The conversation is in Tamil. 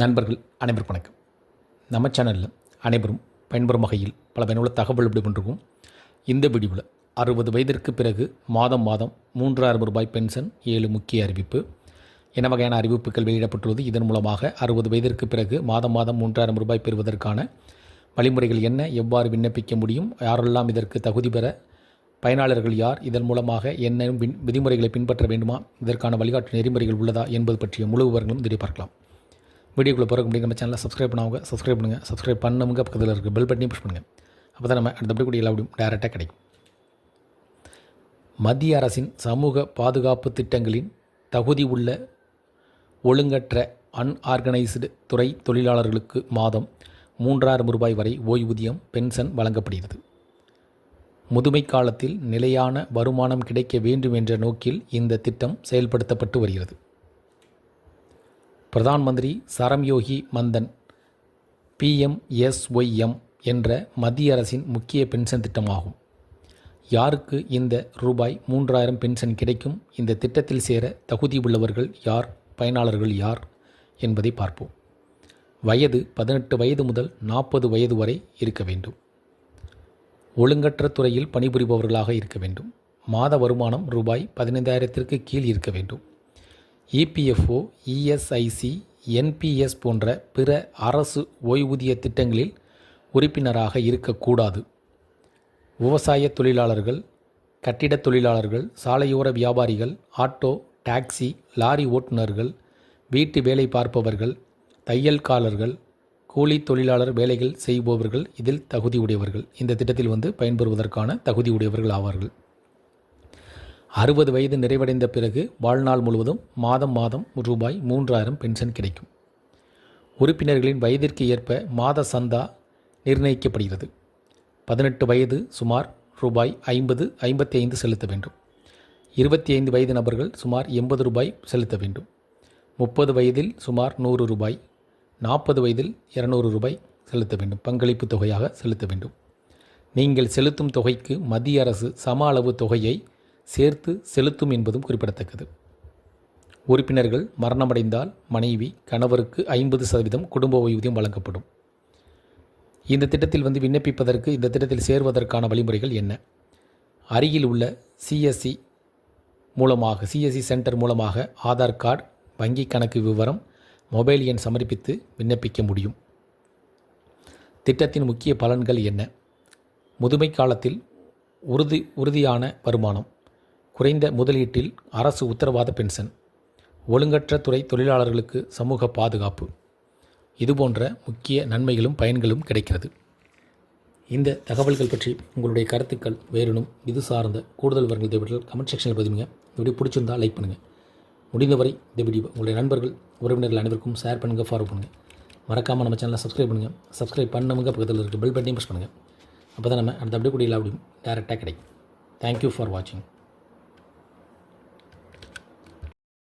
நண்பர்கள் அனைவருக்கும் வணக்கம். நம்ம சேனலில் அனைவரும் பயன்பெறும் வகையில் பல பயனுள்ள தகவல் விடுபட்டிருக்கும் இந்த வீடியோவில் அறுபது வயதிற்கு பிறகு மாதம் மாதம் மூன்றாயிரம் ரூபாய் பென்ஷன் ஏழு முக்கிய அறிவிப்பு. என்ன வகையான அறிவிப்புகள் வெளியிடப்பட்டுள்ளது? இதன் மூலமாக அறுபது வயதிற்கு பிறகு மாதம் மாதம் மூன்றாயிரம் ரூபாய் பெறுவதற்கான வழிமுறைகள் என்ன? எவ்வாறு விண்ணப்பிக்க முடியும்? யாரெல்லாம் இதற்கு தகுதி பெற? பயனாளர்கள் யார்? இதன் மூலமாக என்ன விதிமுறைகளை பின்பற்ற வேண்டுமா? இதற்கான வழிகாட்டு நெறிமுறைகள் உள்ளதா? என்பது பற்றிய முழு விவரங்களும் தெரிய பார்க்கலாம். வீடியோக்குள்ளே போகிற முடியும் நம்ம சேனலை சப்ஸ்கிரைப் பண்ணவங்க சப்ஸ்கிரைப் பண்ணுங்கள் சப்ஸ்கிரைப் பண்ணவங்க பக்கத்தில் இருக்க பெல் பட்டனையும் புஷ் பண்ணுங்கள் அப்போ தான் நம்ம அடுத்த கூடிய எல்லா வீடியும் டேரெக்டாக கிடைக்கும். மத்திய அரசின் சமூக பாதுகாப்பு திட்டங்களின் தகுதி உள்ள ஒழுங்கற்ற அன்ஆர்கனைஸ்டு துறை தொழிலாளர்களுக்கு மாதம் மூன்றாயிரம் ரூபாய் வரை ஓய்வூதியம் பென்ஷன் வழங்கப்படுகிறது. முதுமை காலத்தில் நிலையான வருமானம் கிடைக்க வேண்டும் என்ற நோக்கில் இந்த திட்டம் செயல்படுத்தப்பட்டு வருகிறது. பிரதான் மந்திரி சரம்யோகி மந்தன் பிஎம்எஸ்ஒய்எம் என்ற மத்திய அரசின் முக்கிய பென்ஷன் திட்டமாகும். யாருக்கு இந்த ரூபாய் மூன்றாயிரம் பென்ஷன் கிடைக்கும்? இந்த திட்டத்தில் சேர தகுதி உள்ளவர்கள் யார்? பயனாளர்கள் யார்? என்பதை பார்ப்போம். வயது பதினெட்டு வயது முதல் நாற்பது வயது வரை இருக்க வேண்டும். ஒழுங்கற்ற துறையில் பணிபுரிபவர்களாக இருக்க வேண்டும். மாத வருமானம் ரூபாய் பதினைந்தாயிரத்திற்கு கீழ் இருக்க வேண்டும். இபிஎஃப்ஓ இஎஸ்ஐசி என்பிஎஸ் போன்ற பிற அரசு ஓய்வூதிய திட்டங்களில் உறுப்பினராக இருக்கக்கூடாது. விவசாய தொழிலாளர்கள் கட்டிடத் தொழிலாளர்கள் சாலையோர வியாபாரிகள் ஆட்டோ டாக்ஸி லாரி ஓட்டுநர்கள் வீட்டு வேலை பார்ப்பவர்கள் தையல்காரர்கள் கூலி தொழிலாளர் வேலைகள் செய்பவர்கள் இதில் தகுதி உடையவர்கள் இந்த திட்டத்தில் வந்து பயன்பெறுவதற்கான தகுதி உடையவர்கள் ஆவார்கள். அறுபது வயது நிறைவடைந்த பிறகு வாழ்நாள் முழுவதும் மாதம் மாதம் ரூபாய் மூன்றாயிரம் பென்ஷன் கிடைக்கும். உறுப்பினர்களின் வயதிற்கு ஏற்ப மாத சந்தா நிர்ணயிக்கப்படுகிறது. பதினெட்டு வயது சுமார் ரூபாய் ஐம்பது ஐம்பத்தி ஐந்து செலுத்த வேண்டும். இருபத்தி ஐந்து வயது நபர்கள் சுமார் எண்பது ரூபாய் செலுத்த வேண்டும். முப்பது வயதில் சுமார் நூறு ரூபாய் நாற்பது வயதில் இரநூறு ரூபாய் செலுத்த வேண்டும். பங்களிப்பு தொகையாக செலுத்த வேண்டும். நீங்கள் செலுத்தும் தொகைக்கு மத்திய அரசு சம அளவு தொகையை சேர்த்து செலுத்தும் என்பதும் குறிப்பிடத்தக்கது. உறுப்பினர்கள் மரணமடைந்தால் மனைவி கணவருக்கு ஐம்பது சதவீதம் குடும்ப ஓய்வூதியம் வழங்கப்படும். இந்த திட்டத்தில் வந்து விண்ணப்பிப்பதற்கு இந்த திட்டத்தில் சேர்வதற்கான வழிமுறைகள் என்ன? அருகில் உள்ள சிஎஸ்சி மூலமாக சிஎஸ்சி சென்டர் மூலமாக ஆதார் கார்டு வங்கி கணக்கு விவரம் மொபைல் எண் சமர்ப்பித்து விண்ணப்பிக்க முடியும். திட்டத்தின் முக்கிய பலன்கள் என்ன? முதுமை காலத்தில் உறுதி உறுதியான வருமானம். குறைந்த முதலீட்டில் அரசு உத்தரவாத பென்ஷன் ஒழுங்கற்ற துறை தொழிலாளர்களுக்கு சமூக பாதுகாப்பு. இதுபோன்ற முக்கிய நன்மைகளும் பயன்களும் கிடைக்கிறது. இந்த தகவல்கள் பற்றி உங்களுடைய கருத்துக்கள் வேறுனும் இது சார்ந்த கூடுதல் வரங்கள் தேவைப்பட்டால் கமெண்ட் செக்ஷனில் பதிவுங்க இந்த வீடியோ பிடிச்சிருந்தால் லைக் பண்ணுங்கள் முடிந்தவரை இந்த வீடியோ உங்களுடைய நண்பர்கள் உறவினர்கள் அனைவருக்கும் ஷேர் பண்ணுங்கள் ஃபாலோ பண்ணுங்கள் மறக்காமல் நம்ம சேனலை சப்ஸ்கிரைப் பண்ணுங்கள் சப்ஸ்கிரைப் பண்ணவங்க பக்கத்தில் இருக்க பெல் பட்டனையும் ப்ரெஸ் பண்ணுங்கள் அப்போ தான் நம்ம அடுத்த அப்படியே கூட இல்லை அப்படியும் டேரெக்டாக கிடைக்கும். தேங்க்யூ ஃபார் வாட்சிங்